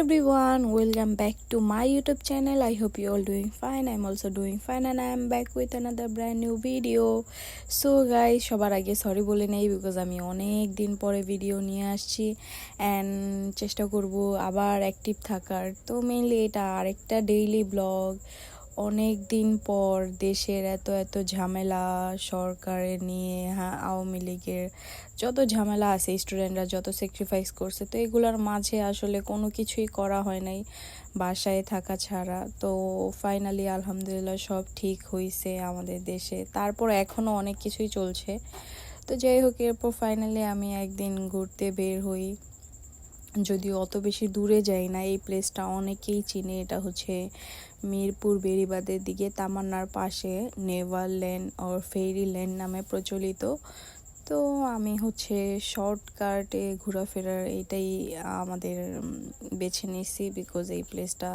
everyone, welcome back to my YouTube channel. I hope you all doing fine. I'm also doing fine and I am back with another brand new video. So guys, সবার আগে sorry বলে নেই because আমি অনেক দিন পরে video নিয়ে আসছি অ্যান্ড চেষ্টা করব আবার অ্যাক্টিভ থাকার তো মেইনলি এটা আরেকটা ডেইলি ব্লগ অনেক দিন পর দেশের এত এত ঝামেলা সরকারের নিয়ে হ্যাঁ আওয়ামী লীগের যত ঝামেলা আছে স্টুডেন্টরা যত স্যাক্রিফাইস করছে, তো এগুলোর মাঝে আসলে কোনো কিছুই করা হয় নাই বাসায় থাকা ছাড়া। তো ফাইনালি আলহামদুলিল্লাহ সব ঠিক হয়েছে আমাদের দেশে। তারপর এখনও অনেক কিছুই চলছে। তো যাই হোক, এরপর ফাইনালি আমি একদিন ঘুরতে বের হই। যদিও অত বেশি দূরে যাই না, এই প্লেসটা অনেকেই চিনে। এটা হচ্ছে মিরপুর বেরিবাদের দিকে, তামান্নার পাশে Neverland or fairyland নামে প্রচলিত। তো আমি হচ্ছে শর্টকাটে ঘোরাফেরার এটাই আমাদের বেছে নিয়েছি বিকজ এই প্লেসটা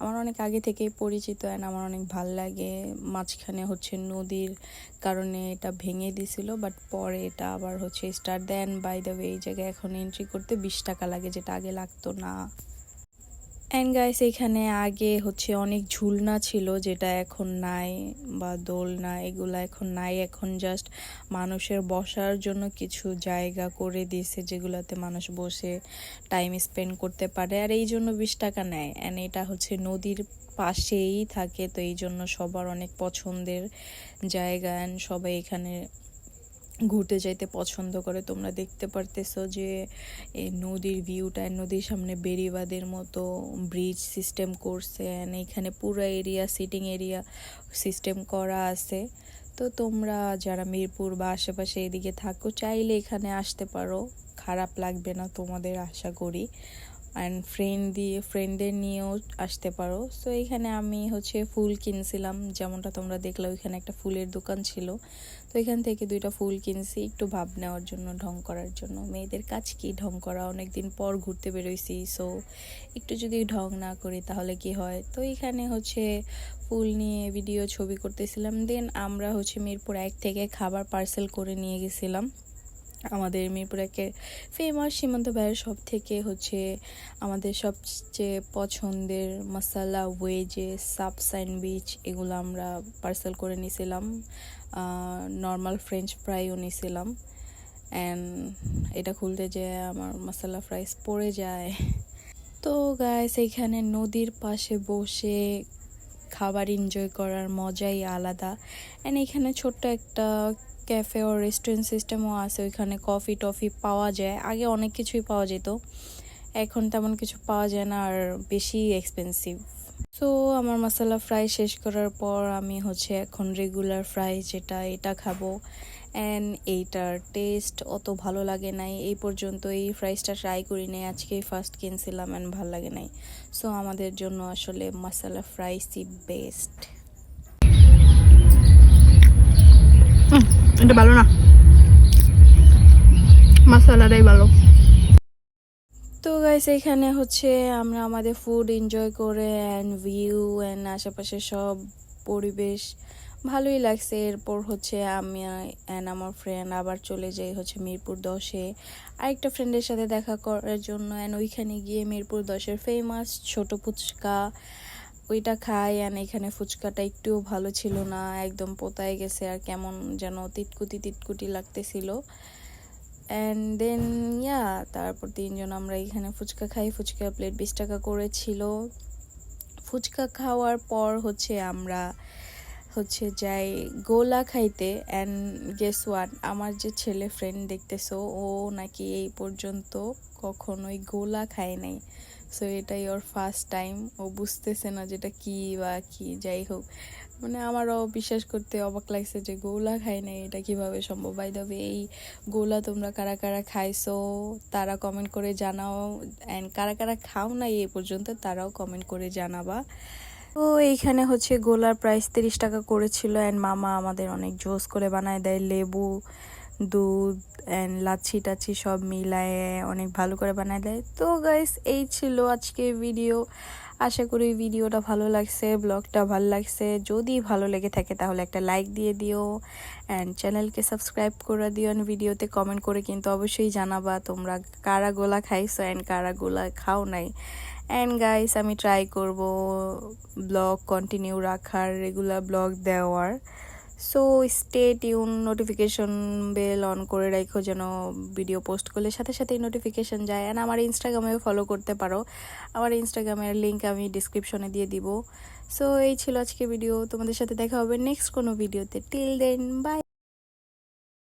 আমার অনেক আগে থেকেই পরিচিত অ্যান্ড আমার অনেক ভালো লাগে। মাঝখানে হচ্ছে নদীর কারণে এটা ভেঙে দিছিল বাট পরে এটা আবার হচ্ছে star then. By the way এই জায়গায় এখন এন্ট্রি করতে বিশ টাকা লাগে, যেটা আগে লাগতো না। অ্যান্ড গাইস এখানে আগে হচ্ছে অনেক ঝুলনা ছিল, যেটা এখন নাই বা দোলনা, এগুলো এখন নাই। এখন জাস্ট মানুষের বসার জন্য কিছু জায়গা করে দিয়েছে, যেগুলোতে মানুষ বসে টাইম স্পেন্ড করতে পারে। আর এই জন্য বিশ টাকা নেয়। অ্যান্ড এটা হচ্ছে নদীর পাশেই থাকে, তো এই জন্য সবার অনেক পছন্দের জায়গা। অ্যান্ড সবাই এখানে ঘুরতে যাইতে পছন্দ করে, তোমরা দেখতে পারতেছো যে, এই নদীর ভিউটা নদীর সামনে বেরিবাদের মতো ব্রিজ সিস্টেম করছে এখানে পুরো এরিয়া সিটিং এরিয়া সিস্টেম করা আছে। তো তোমরা যারা মিরপুর বা আশেপাশে এদিকে থাকো, চাইলে এখানে আসতে পারো। খারাপ লাগবে না তোমাদের, আশা করি। অ্যান্ড ফ্রেন্ড দিয়ে ফ্রেন্ডদের নিয়েও আসতে পারো। সো এখানে আমি হচ্ছে ফুল কিনছিলাম। যেমনটা তোমরা দেখলে, ওইখানে একটা ফুলের দোকান ছিল। তো এখান থেকে দুইটা ফুল কিনছি, একটু ভাব নেওয়ার জন্য, ঢং করার জন্য। মেয়েদের কাজ কি? ঢং করা অনেক দিন পর ঘুরতে বেরোইছি। সো একটু যদি ঢং না করি, তাহলে কি হয়? তো এখানে হচ্ছে ফুল নিয়ে ভিডিও ছবি করতেছিলাম। দেন আমরা হচ্ছে মিরপুর এক থেকে খাবার পার্সেল করে নিয়ে গেছিলাম। আমাদের মিরপুর একের ফেমাস সীমান্ত ভাইয়ের সব থেকে হচ্ছে আমাদের সবচেয়ে পছন্দের মশালা ওয়েজে সাব স্যান্ডউইচ এগুলো আমরা পার্সেল করে নিয়েছিলাম নর্মাল ফ্রেঞ্চ ফ্রাইও নিয়েছিলাম অ্যান্ড এটা খুলতে যে আমার মশলা ফ্রাইস পড়ে যায়। তো গাইস এখানে নদীর পাশে বসে খাবার এনজয় করার মজাই আলাদা। অ্যান্ড এখানে ছোট্ট একটা ক্যাফে ও রেস্টুরেন্ট সিস্টেমও আছে, ওইখানে কফি টফি পাওয়া যায়। আগে অনেক কিছুই পাওয়া যেত। এখন তেমন কিছু পাওয়া যায় না আর বেশি এক্সপেন্সিভ সো আমার মশলা ফ্রাই শেষ করার পর আমি হচ্ছে এখন রেগুলার ফ্রাই যেটা, এটা খাব। অ্যান্ড এইটার টেস্ট অত ভালো লাগে নাই। এই পর্যন্ত এই ফ্রাইসটা ট্রাই করি নাই। আজকেই ফার্স্ট কিনছিলাম অ্যান্ড ভালো লাগে নাই। সো আমাদের জন্য আসলে মশলা ফ্রাইসই বেস্ট এটা ভালো না। মশলাটাই ভালো। তো গাইস এখানে হচ্ছে আমরা আমাদের ফুড এনজয় করে অ্যান্ড ভিউ অ্যান্ড আশেপাশে সব পরিবেশ ভালোই লাগছে। এরপর হচ্ছে আমি অ্যান্ড আমার ফ্রেন্ড আবার চলে যাই হচ্ছে মিরপুর দশে। আরেকটা ফ্রেন্ডের সাথে দেখা করার জন্য অ্যান্ড ওইখানে গিয়ে মিরপুর দশের ফেমাস ছোট ফুচকা ওইটা খাই। অ্যান্ড এখানে ফুচকাটা একটুও ভালো ছিল না। একদম পোতায় গেছে আর কেমন যেন তিতকুটি তিতকুটি লাগতেছিল। অ্যান্ড দেন ইয়া তারপর তিনজন আমরা এখানে ফুচকা খাই। ফুচকা প্লেট বিশ টাকা করেছিল ফুচকা খাওয়ার পর হচ্ছে আমরা হচ্ছে যাই গোলা খাইতে অ্যান্ড গেস ওয়াট আমার যে ছেলে ফ্রেন্ড দেখতেছো, ও নাকি এই পর্যন্ত কখনোই গোলা খায় নাই। সো এটাই ওর ফার্স্ট টাইম ও বুঝতেছে না যেটা কি বা কি, যাই হোক। মানে আমারও বিশ্বাস করতে অবাক লাগছে যে গোলা খাই নাই, এটা কীভাবে সম্ভব? বাই দ্য এই গোলা তোমরা কারা কারা খাইছো, তারা কমেন্ট করে জানাও। অ্যান্ড কারা কারা খাও নাই এই পর্যন্ত, তারাও কমেন্ট করে জানাবা। তো এইখানে হচ্ছে গোলার প্রাইস তিরিশ টাকা করেছিল অ্যান্ড মামা আমাদের অনেক জোস করে বানায় দেয়, লেবু দুধ অ্যান্ড লাচ্ছি টাচ্ছি সব মিলায়ে অনেক ভালো করে বানায় দেয়। তো গাইস এই ছিল আজকে ভিডিও আশা করি ভিডিওটা ভালো লাগছে ব্লগটা ভালো লাগছে। যদি ভালো লেগে থাকে তাহলে একটা লাইক দিয়ে দিও অ্যান্ড চ্যানেলকে সাবস্ক্রাইব করে দিও অ্যান্ড ভিডিওতে কমেন্ট করে কিন্তু অবশ্যই জানাবা তোমরা কারা গোলা খাইছো অ্যান্ড কারা গোলা খাও নাই। অ্যান্ড গাইস আমি ট্রাই করব ব্লগ কন্টিনিউ রাখার রেগুলার ব্লগ দেওয়ার। So stay tune notification bell on করে রাখো যেন ভিডিও পোস্ট করলে সাথে সাথেই নোটিফিকেশন যায়। অ্যান্ড আমার ইনস্টাগ্রামেও ফলো করতে পারো। আমার ইনস্টাগ্রামের লিঙ্ক আমি ডিসক্রিপশনে দিয়ে দিব। সো এই ছিল আজকে ভিডিও তোমাদের সাথে দেখা হবে নেক্সট কোনো ভিডিওতে টিল দেন বাই